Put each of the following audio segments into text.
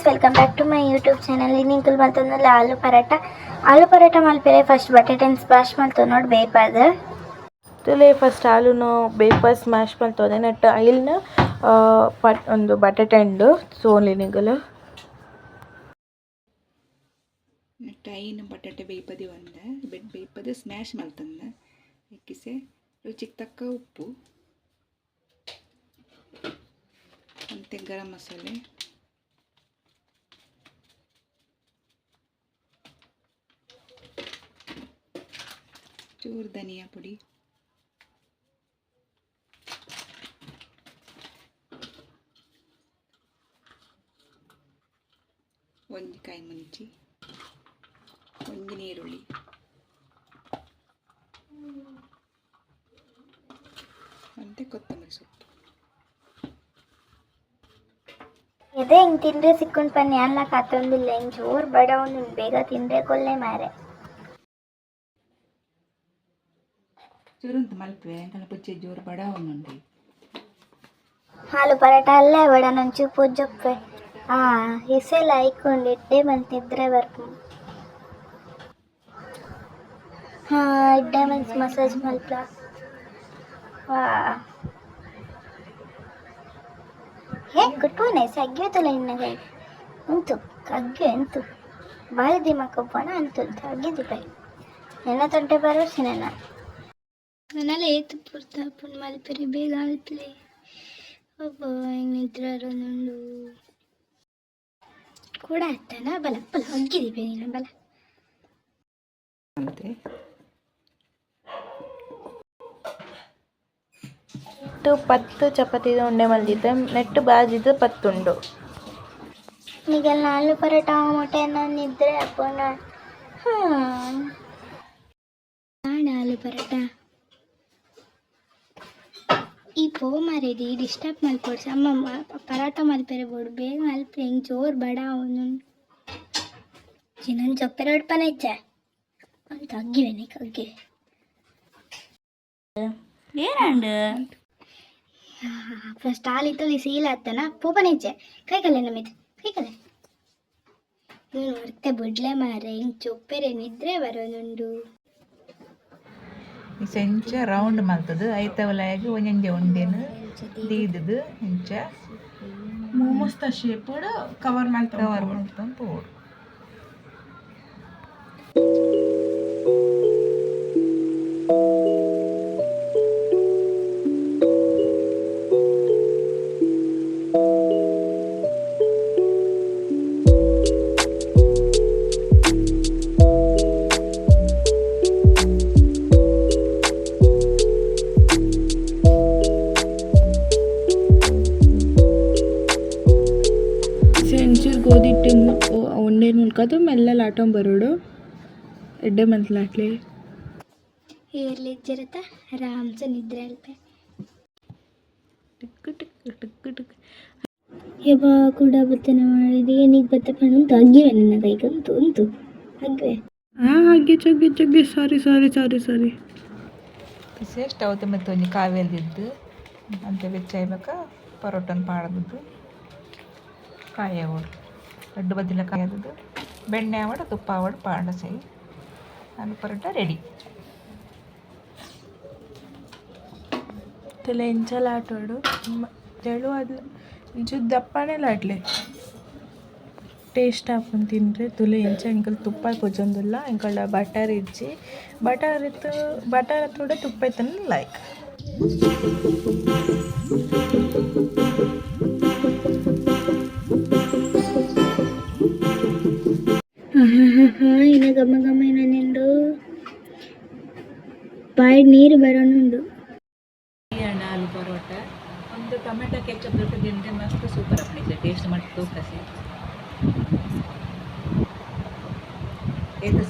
Guys welcome back to my YouTube channel ಇನ್ನಿಂಕಲ್ ಮತ್ತೊಂದಲ್ಲ ಆಲೂ ಪರಾಟ ಆಲೂ ಪರಾಟ ಮಲ್ಪೆರೆ first ಬಟಾಟೆನ್ smash ಮಾಡ್ತೇವೆ ನೋಡಿ ಬೇಯ್ಪಾದ ತುಲೆ ಫಸ್ಟ್ ಹಾಲುನು ಬೇಪರ್ ಸ್ಮ್ಯಾಶ್ ಮಾಡ್ತದೆ ನೆಟ್ಟು ಐಲ್ನ ಪಟ್ ಒಂದು ಬಟಾಟೆ ಹಣ್ಣು ಸೋಲಿನಿಗಲು ನಟ್ ಐನು ಬಟಾಟೆ ಬೇಯ್ಪದಿ ಒಂದ ಬೆಡ್ ಬೇಯ್ಪದ ಸ್ಮ್ಯಾಶ್ ಮಲ್ತಂದ ಎಕ್ಕಿಸೆ ರುಚಿಗೆ ತಕ್ಕ ಉಪ್ಪು. ಮತ್ತೆ ಗರಂ ಮಸಾಲೆ. ಚೂರು ಧನಿಯಾ ಪುಡಿ. ಒಂದು ಕಾಯಿ ಮುಂಚಿ, ಒಂದು ನೀರುಳ್ಳಿ ಮತ್ತು ಕೊತ್ತಂಬರಿ ಸೊಪ್ಪು. ಇದೇ, ಹಿಂಗೆ ತಿಂದ್ರೆ ಸಿಕ್ಕೊಂಡು ಪನ್ನಿ ಅಲ್ಲ ಕಾತೊಂದಿಲ್ಲ ಹಿಂಗೆ ಜೋರು ಬಡ ಬೇಗ ತಿಂದ್ರೆ ಕೊಲ್ಲೆ ಮಾರೆ. ಚೂರಂತ ಮಲ್ಪೆ ಅಂಕನ ಪುಚ್ಚೆ ಜೋರು ಬಡ ಒಂದುಂಡಿ ಹಾಲು ಪರಾಟ ಅಲ್ಲೇ ಬಡ ನಂಚು ಪೂಜಪ್ಪೆ ಹಾಂ ಹೆಸೆಲ್ಲ ಐಕೊಂಡಿಟ್ಟೆ ಬಂತಿದ್ರೆ ಬರ್ಕು ಹಾಂ ಇಡ್ಡೆ ಮನ್ಸ್ ಮಸಾಜ್ ಮಲ್ಪ ವಾ ಹೇ ಕುಟ್ವನೆ ಸಗ್ಯೋತಲ್ಲ ಇನ್ನಗೈ ಉಂಟು ಕಗ್ಗೆ ಎಂತು ಬಾಯಿ ದಿಮಕ್ಕಪ್ಪಣ ಅಂತು ಅಗ್ಗಿದ್ದು ಕೈ ಎನ್ನ ತೊಂಟೆ ಭರವಸೆ ನನ್ನ ನನ್ನೆಲ್ಲ ಏತು ಪುರ್ತ ಪುನ್ ಮಲ್ಪೆರಿ ಬೇಗ ಅಲ್ಪಲೆ ಒಬ್ಬ ಹಿಂಗೆ ನಿದ್ರೊಂದು ಕೂಡ ಅತ್ತನ ಬಲ ಬಲ ಒಗ್ಗಿದೀವಿ ನೀನು ಬಲ ಮತ್ತು ನೆಟ್ಟು ಪತ್ತು ಚಪಾತಿ ಉಂಡೆ ಮಲ್ದಿದ್ದೆ ನೆಟ್ಟು ಬಾಜಿದ್ದು ಪತ್ತುಂಡು ಈಗೆಲ್ಲ ಆಲೂ ಪರೋಟ ಮೊಟ್ಟೆ ನಿದ್ರೆ ಹಾಕೋಣ ಹಾಂ ನಾಡ ಆಲೂ ಪರೋಟ ಪೋ ಮಾರೇದಿ ಡಿಸ್ಟರ್ಬ್ ಮಲ್ಪೊಡ್ಸ ಅಮ್ಮ ಪರಾಟ ಮಲ್ಪೆರೆ ಬೋಡು ಬೇಗ ಮಲ್ಪೆ ಹಿಂಗೆ ಜೋರು ಬಡ ಅವನು. ಇನ್ನೊಂದು ಚೊಪ್ಪೆರೆ ಹೊಡ್ಪನ ಇಚ್ಚ. ಅಂತ ಅಗ್ಗಿವೆ ಕಗ್ಗಿ. ಏನಂಡು ಫಸ್ಟ್ ಆಲ್ ಇತ್ತು ಸೀಲ ಹತ್ತನ ಪೋಪನ ಇಚ್ಚೆ. ಕೈ ಕಲೆ ನಮಿತ್ ಕೈ ಕಲೆ. ನೀನು ಹೊರ್ತೆ ಬಿಡ್ಲೆ ಮಾರೆ ಹಿಂಗೆ ಚೊಪ್ಪೆರೆ ನಿದ್ರೆ ಬರೋದುಂಡು ಈ ರೌಂಡ್ ರೌಂಡ್ ಮಲ್ತದು ಐತವಲಾಗಿ ಒಂಜಂಜೆ ಉಂಡೆನು ದೀದದು ಇಂಚೆ ಮೋಮೋಸ್ತ ಶೇಪ್ ಕವರ್ ಮಾಡ್ತಾ ಕವರ್ ಮಾಡ್ಕೊಂಡು ಪೋಡು ಹಿಟ್ಟು ಉಂಡೆ ನುಲ್ಕೋದು ಮೆಲ್ಲ ಲಾಟೊಂ ಬರೋಡು. ಎಡ್ಡೆ ಮಂತ್ಲಾಟ್ಲಿ ಇರ್ಲಿ ಜರತ ರಾಮ್ಸ ನಿದ್ರೆ ಅಲ್ಪೆ ಟಿಕ್ ಟಿಕ್ ಟಿಕ್ ಟಿಕ್ ಯಬ್ಬ ಕೂಡ ಬತ್ತನೆ ಮಾಡಿದೆ ಏನಿಗೆ ಬತ್ತ ಪಣ್ಣು ಅಗ್ಗಿವೆ ನನ್ನ ಕೈಗೆ ಉಂಟು ಉಂಟು ಅಗ್ಗಿವೆ ಹಾಂ ಹಾಗೆ ಚಗ್ಗಿ ಚಗ್ಗಿ ಸಾರಿ ಸಾರಿ ಸಾರಿ ಸಾರಿ. ಪಿಸೆ ಸ್ಟವ್ ತುಂಬ ಒಂಜಿ ಕಾವೇಲ್ದಿದ್ದು ಅಂತ ಬೆಚ್ಚಾಯ್ಬೇಕ ಪರೋಟನ ಪಾಡದ್ದು ಕಾಯಿ ಓಡು ದೊಡ್ಡ ಬದಿಲ ಬೆಣ್ಣೆ ಆವಡ ತುಪ್ಪ ಆವಡ ಪಾಡ ಸೈ. ಆಲೂ ಪರೋಟ ರೆಡಿ. ತಲೆ ಎಂಚಲ ಆಟೋಡು. ತೆಳು ಅದ್ಲ ಇಂಚು ದಪ್ಪನೇ ಲಾಡ್ಲೆ ಟೇಸ್ಟ್ ಹಾಕೊಂಡು ತಿಂದರೆ ತುಲೆ ಇಂಚ ಇಂಕಲ್ ತುಪ್ಪ ಕೊಜೊಂದಿಲ್ಲ ಇಂಕಲ್ ಬಟರ್ ಇಜ್ಜಿ ಬಟರ್ ಇತ್ತು, ಬಟರ್ ಹತ್ತೋಡೆ ತುಪ್ಪ ಇತ್ತನ ಲೈಕ್ ಬಾಯಿ ನೀರು ಬರೋನುಂಡು ಆಲೂ ಪರೋಟ ಒಂದು ಟೊಮೆಟೊ ಕೆಚಪ್ ಜೊತೆ ತಿಂದರೆ ಮಸ್ತ್ ಸೂಪರ್ ಅಪ್ಪಿದೆ ಟೇಸ್ಟ್ ಮಾಡಿ ತೂಕಸಿ ಇದು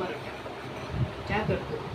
पर क्या करते हो?